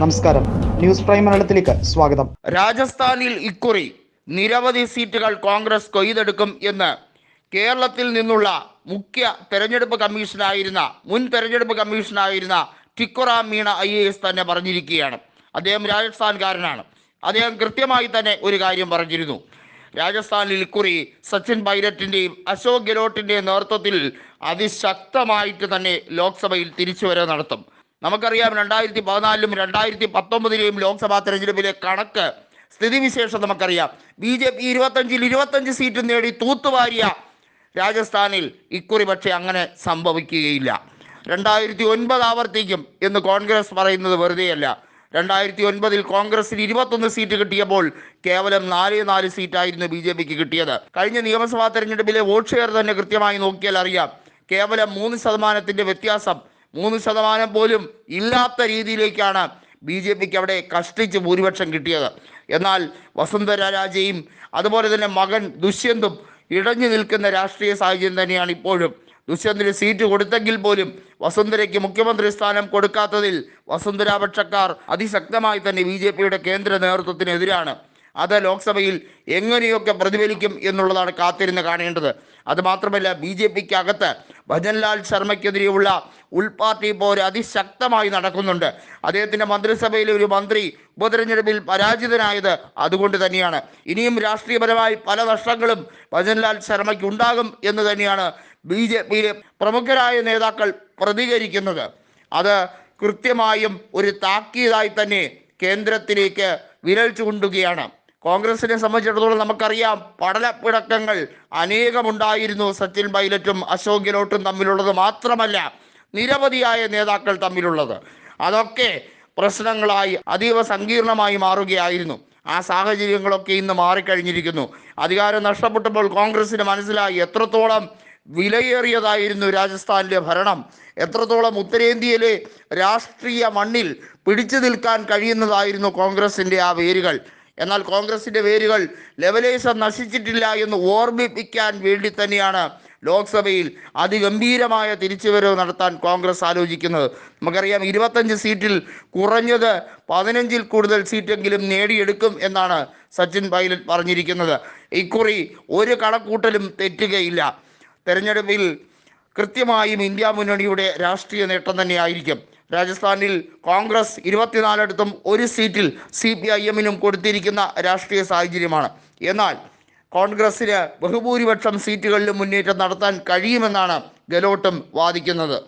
നമസ്കാരം. News prime മലയാളത്തിലേക്ക് സ്വാഗതം. രാജസ്ഥാനിൽ ഇക്കുറി. നിരവധി സീറ്റുകൾ കോൺഗ്രസ് കൊയ്തെടുക്കും എന്ന് കേരളത്തിൽ നിന്നുള്ള മുഖ്യ തെരഞ്ഞെടുപ്പ് കമ്മീഷനായിരുന്ന മുൻ തെരഞ്ഞെടുപ്പ് കമ്മീഷനായിരുന്ന Tikaram Meena I A S തന്നെ പറഞ്ഞിരിക്കുകയാണ്. അദ്ദേഹം രാജസ്ഥാൻകാരനാണ്. അദ്ദേഹം കൃത്യമായി തന്നെ ഒരു കാര്യം പറഞ്ഞിരുന്നു. രാജസ്ഥാനിൽ ഇക്കുറി സച്ചിൻ പൈലറ്റിന്റെയും അശോക് ഗെലോട്ടിന്റെയും നേതൃത്വത്തിൽ അതിശക്തമായിട്ട് തന്നെ ലോക്സഭയിൽ തിരിച്ചുവരവ് നടത്തും. നമുക്കറിയാം രണ്ടായിരത്തി പതിനാലിലും രണ്ടായിരത്തി പത്തൊമ്പതിലെയും ലോക്സഭാ തെരഞ്ഞെടുപ്പിലെ കണക്ക് സ്ഥിതിവിശേഷം നമുക്കറിയാം. ബി ജെ പി ഇരുപത്തഞ്ചിൽ ഇരുപത്തഞ്ച് സീറ്റ് നേടി തൂത്തുവാരിയ രാജസ്ഥാനിൽ ഇക്കുറി പക്ഷേ അങ്ങനെ സംഭവിക്കുകയില്ല. രണ്ടായിരത്തി ഒൻപത് ആവർത്തിക്കും എന്ന് കോൺഗ്രസ് പറയുന്നത് വെറുതെയല്ല. രണ്ടായിരത്തി ഒൻപതിൽ കോൺഗ്രസിന് ഇരുപത്തൊന്ന് സീറ്റ് കിട്ടിയപ്പോൾ കേവലം നാല് നാല് സീറ്റായിരുന്നു ബി ജെ പിക്ക് കിട്ടിയത്. കഴിഞ്ഞ നിയമസഭാ തെരഞ്ഞെടുപ്പിലെ വോട്ട് ഷെയർ തന്നെ കൃത്യമായി നോക്കിയാൽ അറിയാം. കേവലം മൂന്ന് ശതമാനത്തിന്റെ വ്യത്യാസം മൂന്ന് ശതമാനം പോലും ഇല്ലാത്ത രീതിയിലേക്കാണ് ബി ജെ പിക്ക് അവിടെ കഷ്ടിച്ച് ഭൂരിപക്ഷം കിട്ടിയത്. എന്നാൽ വസുന്ധര രാജയും അതുപോലെ തന്നെ മകൻ ദുഷ്യന്തും ഇടഞ്ഞു നിൽക്കുന്ന രാഷ്ട്രീയ സാഹചര്യം തന്നെയാണ് ഇപ്പോഴും. ദുഷ്യന്തിന് സീറ്റ് കൊടുത്തെങ്കിൽ പോലും വസുന്ധരയ്ക്ക് മുഖ്യമന്ത്രി സ്ഥാനം കൊടുക്കാത്തതിൽ വസുന്ധരാപക്ഷക്കാർ അതിശക്തമായി തന്നെ ബി ജെ പിയുടെ കേന്ദ്ര നേതൃത്വത്തിനെതിരാണ്. അത് ലോക്സഭയിൽ എങ്ങനെയൊക്കെ പ്രതിഫലിക്കും എന്നുള്ളതാണ് കാത്തിരുന്ന് കാണേണ്ടത്. അതുമാത്രമല്ല ബി ജെ പിക്ക് അകത്ത് ഭജൻലാൽ ശർമ്മയ്ക്കെതിരെയുള്ള ഉൾപാർട്ടി പോര് അതിശക്തമായി നടക്കുന്നുണ്ട്. അദ്ദേഹത്തിന്റെ മന്ത്രിസഭയിലെ ഒരു മന്ത്രി ഉപതെരഞ്ഞെടുപ്പിൽ പരാജിതനായത് അതുകൊണ്ട് തന്നെയാണ്. ഇനിയും രാഷ്ട്രീയപരമായി പല നഷ്ടങ്ങളും ഭജൻലാൽ ശർമ്മയ്ക്ക് ഉണ്ടാകും എന്ന് തന്നെയാണ് ബി ജെ പിയിലെ പ്രമുഖരായ നേതാക്കൾ പ്രതികരിക്കുന്നത്. അത് കൃത്യമായും ഒരു താക്കീതായി തന്നെ കേന്ദ്രത്തിലേക്ക് വിരൽ ചൂണ്ടുകയാണ്. കോൺഗ്രസിനെ സംബന്ധിച്ചിടത്തോളം നമുക്കറിയാം പടലപ്പിടക്കങ്ങൾ അനേകമുണ്ടായിരുന്നു. സച്ചിൻ പൈലറ്റും അശോക് ഗെലോട്ടും തമ്മിലുള്ളത് മാത്രമല്ല നിരവധിയായ നേതാക്കൾ തമ്മിലുള്ളത്. അതൊക്കെ പ്രശ്നങ്ങളായി അതീവ സങ്കീർണമായി മാറുകയായിരുന്നു. ആ സാഹചര്യങ്ങളൊക്കെ ഇന്ന് മാറിക്കഴിഞ്ഞിരിക്കുന്നു. അധികാരം നഷ്ടപ്പെട്ടപ്പോൾ കോൺഗ്രസിന് മനസ്സിലായി എത്രത്തോളം വിലയേറിയതായിരുന്നു രാജസ്ഥാനിലെ ഭരണം. എത്രത്തോളം ഉത്തരേന്ത്യയിലെ രാഷ്ട്രീയ മണ്ണിൽ പിടിച്ചു നിൽക്കാൻ കഴിയുന്നതായിരുന്നു കോൺഗ്രസിന്റെ ആ വേരുകൾ. എന്നാൽ കോൺഗ്രസിന്റെ വേരുകൾ ലെവലേശം നശിച്ചിട്ടില്ല എന്ന് ഓർമ്മിപ്പിക്കാൻ വേണ്ടി തന്നെയാണ് ലോക്സഭയിൽ അതിഗംഭീരമായ തിരിച്ചുവരവ് നടത്താൻ കോൺഗ്രസ് ആലോചിക്കുന്നത്. നമുക്കറിയാം ഇരുപത്തഞ്ച് സീറ്റിൽ കുറഞ്ഞത് പതിനഞ്ചിൽ കൂടുതൽ സീറ്റെങ്കിലും നേടിയെടുക്കും എന്നാണ് സച്ചിൻ പൈലറ്റ് പറഞ്ഞിരിക്കുന്നത്. ഇക്കുറി ഒരു കണക്കൂട്ടലും തെറ്റുകയില്ല. തെരഞ്ഞെടുപ്പിൽ കൃത്യമായും ഇന്ത്യ മുന്നണിയുടെ രാഷ്ട്രീയ നേട്ടം തന്നെയായിരിക്കും. രാജസ്ഥാനിൽ കോൺഗ്രസ് ഇരുപത്തിനാലിടത്തും ഒരു സീറ്റിൽ സി പി ഐ എമ്മിനും കൊടുത്തിരിക്കുന്ന രാഷ്ട്രീയ സാഹചര്യമാണ്. എന്നാൽ കോൺഗ്രസിന് ബഹുഭൂരിപക്ഷം സീറ്റുകളിലും മുന്നേറ്റം നടത്താൻ കഴിയുമെന്നാണ് ഗെലോട്ടും വാദിക്കുന്നത്.